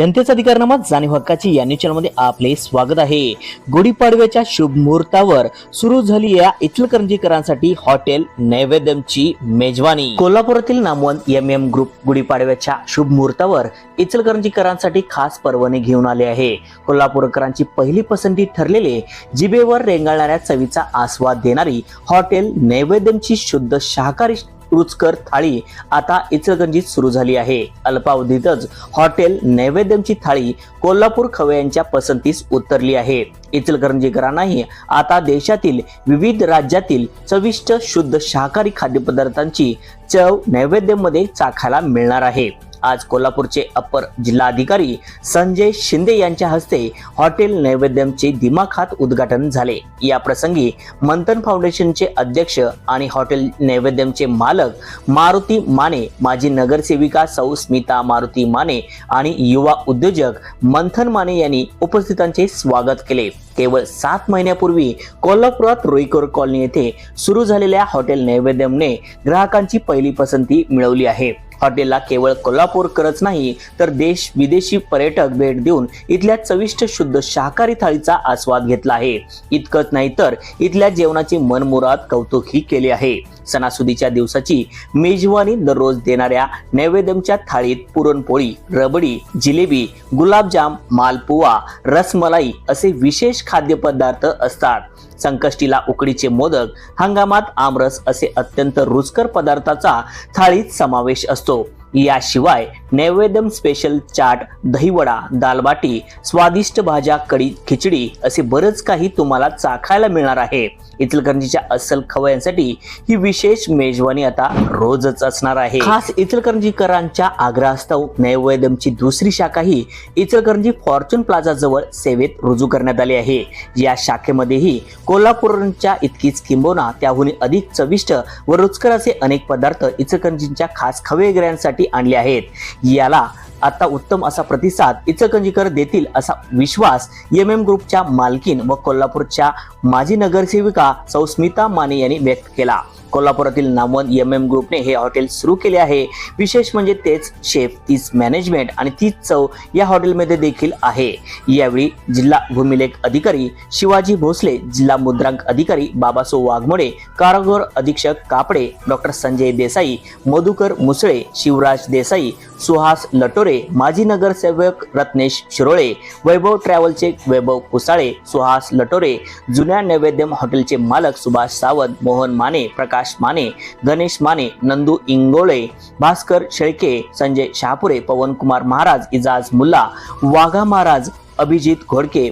जनतेचा अधिकारनामा जाणीव हक्काची या चॅनलमध्ये आपले स्वागत आहे. गुढीपाडव्याच्या शुभ मुहूर्तावर सुरू झाली या इचलकरंजीकरांसाठी हॉटेल नैवेद्यमची मेजवानी. कोल्हापुरातील नामवंत एम एम ग्रुप गुढीपाडव्याच्या शुभ मुहूर्तावर इचलकरंजीकरांसाठी खास पर्वणी घेऊन आले आहे. कोल्हापूरकरांची पहिली पसंती ठरलेले जिबेवर रेंगाळणाऱ्या चवीचा आस्वाद देणारी हॉटेल नैवेद्यमची शुद्ध शाकाहारी रुचकर थाळी. आता इचलकरंजीत सुरू झाली आहे. अल्पावधीतच हॉटेल नैवेद्यमची थाळी कोल्हापूर खवयांच्या पसंतीस उतरली आहे. इचलकरंजीकरांनाही आता देशातील विविध राज्यातील चविष्ट शुद्ध शाकाहारी खाद्यपदार्थांची चव नैवेद्यमध्ये चाखायला मिळणार आहे. आज कोल्हापूरचे अप्पर जिल्हाधिकारी संजय शिंदे यांच्या हस्ते हॉटेल नैवेद्यमचे दिमाखात उद्घाटन झाले. या प्रसंगी मंथन फाउंडेशनचे अध्यक्ष आणि हॉटेल नैवेद्यमचे मालक मारुती माने माजी नगरसेविका सौ स्मिता मारुती माने आणि युवा उद्योजक मंथन माने यांनी उपस्थितांचे स्वागत केले. केवळ सात महिन्यापूर्वी कोल्हापुरात रोईकोर कॉलनी येथे सुरू झालेल्या हॉटेल नैवेद्यमने ग्राहकांची पहिली पसंती मिळवली आहे. हॉटेलला केवळ कोल्हापूरकरच नाही तर देश विदेशी पर्यटक भेट देऊन इथल्या चविष्ट शुद्ध शाकाहारी थाळीचा आस्वाद घेतला आहे. इतकंच नाही तर इथल्या जेवणाची मनमुराद कौतुकही केले आहे. सणासुदीच्या दिवसाची मेजवानी दररोज देणाऱ्या नैवेद्यमच्या थाळीत पुरणपोळी रबडी जिलेबी गुलाबजाम मालपुवा रसमलाई असे विशेष खाद्यपदार्थ असतात. संकष्टीला उकडीचे मोदक हंगामात आमरस असे अत्यंत रुचकर पदार्थाचा थाळीत समावेश असतो. याशिवाय नैवेद्यम स्पेशल चाट दहीवडा दालबाटी स्वादिष्ट भाज्या कडी खिचडी असे बरंच काही तुम्हाला चाखायला मिळणार आहे. इचलकरंजीच्या अस्सल खवयांसाठी ही विशेष मेजवानी आता रोजच असणार आहे. खास इचलकरंजीकरांच्या आग्रहास्तव नैवेद्यमची दुसरी शाखाही इचलकरंजी फॉर्च्युन प्लाझा जवळ सेवेत रुजू करण्यात आली आहे. या शाखेमध्येही कोल्हापूरच्या इतकीच किंबोना त्याहून अधिक चविष्ट व रुचकर असे अनेक पदार्थ इचलकरंजींच्या खास खवेगिऱ्यांसाठी आणले आहेत. याला आता उत्तम असा प्रतिसाद इचलकरंजीकर देतील असा विश्वास एम एम ग्रुपच्या मालकीन व कोल्हापूरच्या माजी नगरसेविका सौस्मिता माने यांनी व्यक्त केला. कोल्हापुरातील नामवंत एम एम ग्रुपने हे हॉटेल सुरू केले आहे. विशेष म्हणजे तेच शेफ तीच मॅनेजमेंट आणि तीच चव या हॉटेलमध्ये देखील आहे. यावेळी जिल्हा भूमिलेख अधिकारी शिवाजी भोसले जिल्हा मुद्रांक अधिकारी बाबासो वाघमोडे कारागृह अधीक्षक कापडे डॉक्टर संजय देसाई मधुकर मुसळे शिवराज देसाई सुहास लटोरे माजी नगरसेवक रत्नेश शिरोळे वैभव ट्रॅव्हलचे वैभव कुसाळे सुहास लटोरे जुन्या नैवेद्यम हॉटेलचे मालक सुभाष सावंत मोहन माने प्रकाश माने गणेश माने नंदू इंगोळे भास्कर शेळके संजय शहापुरे पवन कुमार महाराज इजाज मुल्ला वाघा महाराज अभिजित घोडके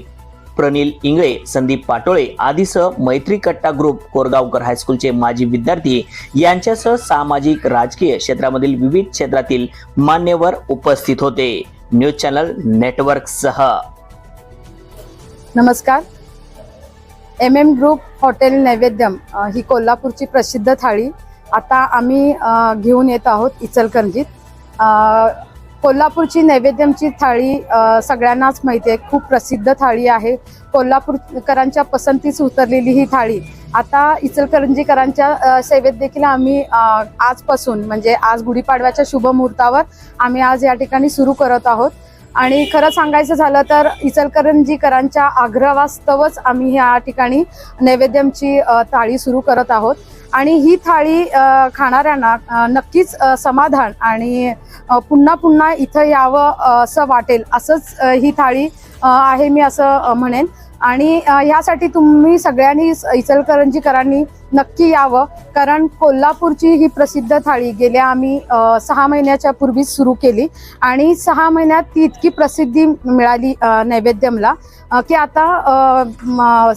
प्रनिल इंगळे संदीप पाटोळे आदीसह मैत्री कट्टा ग्रुप कोरगावकर हायस्कूलचे माजी विद्यार्थी यांच्यासह सामाजिक राजकीय क्षेत्रामधील विविध क्षेत्रातील मान्यवर उपस्थित होते. न्यूज चॅनल नेटवर्कसह. नमस्कार. M M group hotel Naivedyam ही कोल्हापूरची प्रसिद्ध थाळी. आता आम्ही घेऊन येत आहोत इचलकरंजीत. कोल्हापूरची नैवेद्यमची थाळी सगळ्यांनाच माहिती आहे. खूप प्रसिद्ध थाळी आहे. कोल्हापूरकरांच्या पसंतीस उतरलेली ही थाळी. आता इचलकरंजीकरांच्या सेवेत देखील आम्ही आजपासून म्हणजे आज गुढीपाडव्याच्या शुभ मुहूर्तावर आम्ही आज या ठिकाणी सुरू करत आहोत. आणि खरं सांगायचं झालं तर इचलकरंजीकरांच्या आग्रहास्तवच आम्ही या ठिकाणी नैवेद्यमची थाळी सुरू करत आहोत. आणि ही थाळी खाणाऱ्यांना नक्कीच समाधान आणि पुन्हा पुन्हा इथं यावं असं वाटेल असंच ही थाळी आहे मी असं म्हणेन. आणि ह्यासाठी तुम्ही सगळ्यांनी इचलकरंजीकरांनी नक्की यावं. कारण कोल्हापूरची ही प्रसिद्ध थाळी गेल्या आम्ही सहा महिन्याच्या पूर्वीच सुरू केली. आणि सहा महिन्यात ती इतकी प्रसिद्धी मिळाली नैवेद्यमला की आता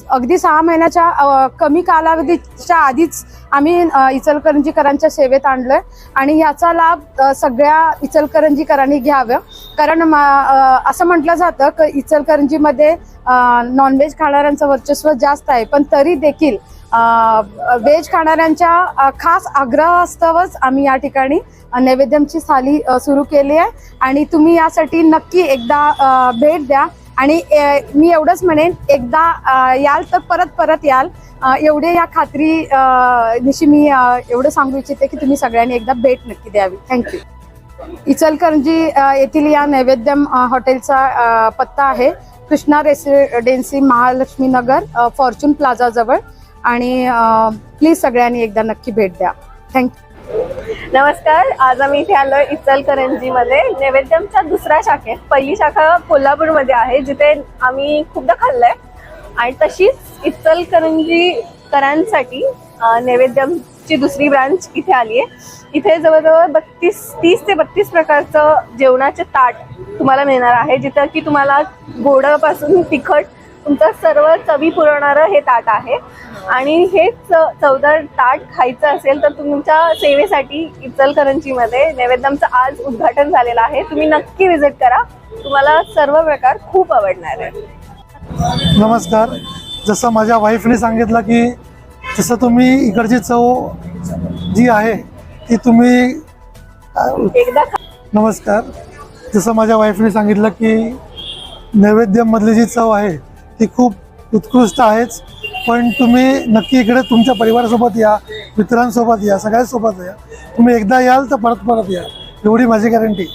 अगदी सहा महिन्याच्या कमी कालावधीच्या आधीच आम्ही इचलकरंजीकरांच्या सेवेत आणलोय. आणि याचा लाभ सगळ्या इचलकरंजीकरांनी घ्यावं. कारण असं म्हटलं जातं की इचलकरंजीमध्ये नॉनव्हेज खाणाऱ्यांचं वर्चस्व जास्त आहे. पण तरी देखील व्हेज खाणाऱ्यांच्या खास आग्रहास्तवच आम्ही या ठिकाणी नैवेद्यमची थाली सुरू केली आहे. आणि तुम्ही यासाठी नक्की एकदा भेट द्या. आणि मी एवढंच म्हणेन एकदा याल तर परत परत याल. एवढे या खात्री निशी मी एवढं सांगू इच्छिते की तुम्ही सगळ्यांनी एकदा भेट नक्की द्यावी. थँक्यू इचलकरंजी येथील या नैवेद्यम हॉटेलचा पत्ता आहे. कृष्णा रेसिडेन्सी महालक्ष्मी नगर अ, फॉर्च्यून आणि प्लीज सगळ्यांनी एकदा नक्की भेट द्या. थँक्यू नमस्कार आज आम्ही इथे आलोय इचलकरंजीमध्ये. नैवेद्यमच्या दुसऱ्या शाखेत पहिली शाखा कोल्हापूरमध्ये आहे जिथे आम्ही खूपदा खाल्लंय. आणि तशीच इचलकरंजीकरांसाठी अं, नैवेद्यमची दुसरी ब्रांच इथे आली आहे. इथे जवळजवळ बत्तीस तीस ते बत्तीस प्रकारचं जेवणाचे ताट तुम्हाला मिळणार आहे जिथं की तुम्हाला गोडापासून तिखट तुमचं सर्व चवी पुरवणारं हे ताट आहे. आणि हे चवदार ताट खायचं असेल तर तुमच्या सेवेसाठी इचलकरंजीमध्ये नैवेद्यमचं आज उद्घाटन झालेलं आहे. तुम्ही नक्की विजिट करा. तुम्हाला सर्व प्रकार खूप आवडणार आहे नमस्कार. जसं माझ्या वाईफने सांगितलं की जसं तुम्ही इकडची चव जी आहे ती तुम्ही एकदा नमस्कार. जसं माझ्या वाईफने सांगितलं की नैवेद्यममधली जी चव आहे ती खूप उत्कृष्ट आहेच. पण तुम्ही नक्की इकडे तुमच्या परिवारासोबत या मित्रांसोबत या सगळ्यांसोबत या. तुम्ही एकदा याल तर परत परत या. एवढी माझी गॅरंटी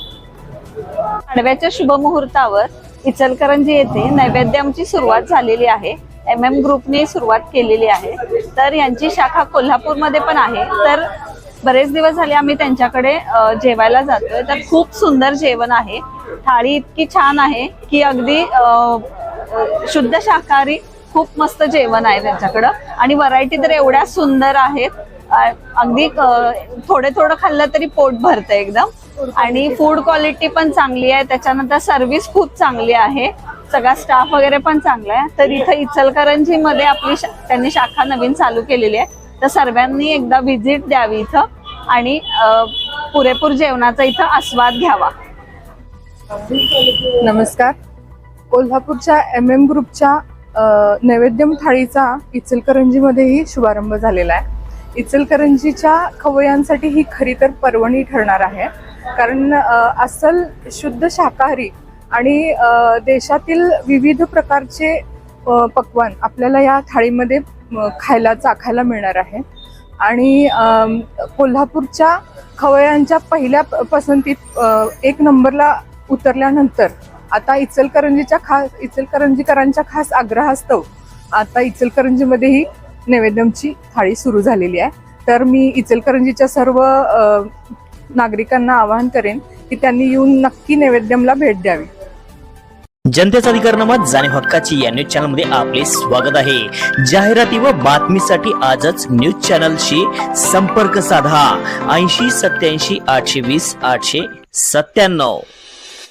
आडव्याच्या शुभमुहूर्तावर इचलकरंजी येथे नैवेद्याची सुरुवात झालेली आहे. एम एम ग्रुपने सुरुवात केलेली आहे. तर यांची शाखा कोल्हापूरमध्ये पण आहे. तर बरेच दिवस झाले आम्ही त्यांच्याकडे जेवायला जातोय. तर खूप सुंदर जेवण आहे. थाळी इतकी छान आहे की अगदी शुद्ध शाकाहारी खूप मस्त जेवण आहे त्यांच्याकडं. आणि व्हरायटी तर एवढ्या सुंदर आहेत. अगदी थोडे थोडं खाल्लं तरी पोट भरतं एकदम. आणि फूड क्वालिटी पण चांगली आहे. त्याच्यानंतर सर्व्हिस खूप चांगली आहे. सगळा स्टाफ वगैरे पण चांगला आहे. तर इथं इचलकरंजी मध्ये आपली त्यांनी शाखा नवीन चालू केलेली आहे. तर सर्वांनी एकदा व्हिजिट द्यावी इथं. आणि पुरेपूर जेवणाचा इथं आस्वाद घ्यावा. नमस्कार. कोल्हापूरच्या एम एम ग्रुपच्या नैवेद्यम थाळीचा इचलकरंजीमध्येही शुभारंभ झालेला आहे. इचलकरंजीच्या खवयांसाठी ही खरी तर पर्वणी ठरणार आहे. कारण अस्सल शुद्ध शाकाहारी आणि देशातील विविध प्रकारचे पक्वान आपल्याला या थाळीमध्ये खायला चाखायला मिळणार आहे. आणि कोल्हापूरच्या खवयांच्या पहिल्या प- पसंतीत एक नंबरला उतरल्यानंतर आता इचलकरंजीच्या खास इचलकरंजीकरांच्या खास आग्रहास्तव आता इचलकरंजीमध्येही नैवेद्यमची थाळी सुरू झालेली आहे. तर मी इचलकरंजीच्या सर्व नागरिकांना आवाहन करेन की त्यांनी येऊन नक्की नैवेद्यमला भेट द्यावी. जनतेचा अधिकारनामा जाणीव हक्काची या न्यूज चॅनलमध्ये आपले स्वागत आहे. जाहिराती व बातमीसाठी आजच न्यूज चॅनलशी संपर्क साधा. ऐंशी सत्याऐंशी आठशे वीस आठशे सत्त्याण्णव.